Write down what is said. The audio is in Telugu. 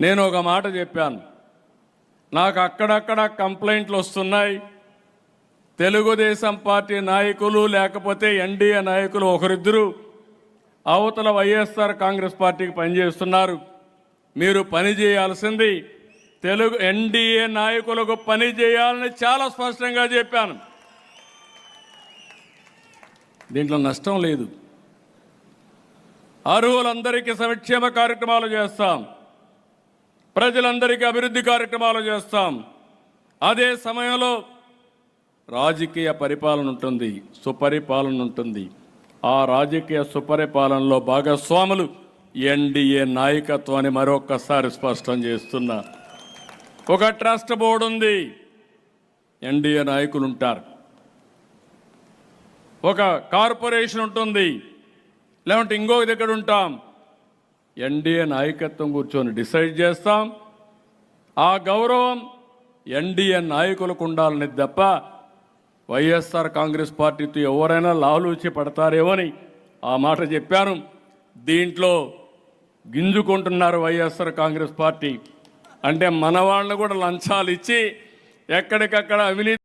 నేను ఒక మాట చెప్పాను. నాకు అక్కడక్కడ కంప్లైంట్లు వస్తున్నాయి. తెలుగుదేశం పార్టీ నాయకులు లేకపోతే ఎన్డీఏ నాయకులు ఒకరిద్దరు అవతల వైఎస్ఆర్ కాంగ్రెస్ పార్టీకి పనిచేస్తున్నారు. మీరు పని చేయాల్సింది తెలుగు ఎన్డీఏ నాయకులకు పని చేయాలని చాలా స్పష్టంగా చెప్పాను. దీంట్లో నష్టం లేదు. అర్హులందరికీ సంక్షేమ కార్యక్రమాలు చేస్తాం. ప్రజలందరికీ అభివృద్ధి కార్యక్రమాలు చేస్తాం. అదే సమయంలో రాజకీయ పరిపాలన ఉంటుంది సుపరిపాలన ఉంటుంది. ఆ రాజకీయ సుపరిపాలనలో భాగస్వాములు ఎన్డీఏ నాయకత్వాన్ని మరొక్కసారి స్పష్టం చేస్తున్నా. ఒక ట్రస్ట్ బోర్డు ఉంది. ఎన్డీఏ నాయకులు ఉంటారు. ఒక కార్పొరేషన్ ఉంటుంది. లేకుంటే ఇంకొక దగ్గర ఉంటాం. ఎన్డీఏ నాయకత్వం కూర్చొని డిసైడ్ చేస్తాం. ఆ గౌరవం ఎన్డీఏ నాయకులకు ఉండాలని తప్ప వైఎస్ఆర్ కాంగ్రెస్ పార్టీతో ఎవరైనా లాలూచి పడతారేమని ఆ మాట చెప్పాను. దీంట్లో గింజుకుంటున్నారు వైఎస్ఆర్ కాంగ్రెస్ పార్టీ. అంటే మన వాళ్ళని కూడా లంచాలు ఇచ్చి ఎక్కడికక్కడ అవినీతి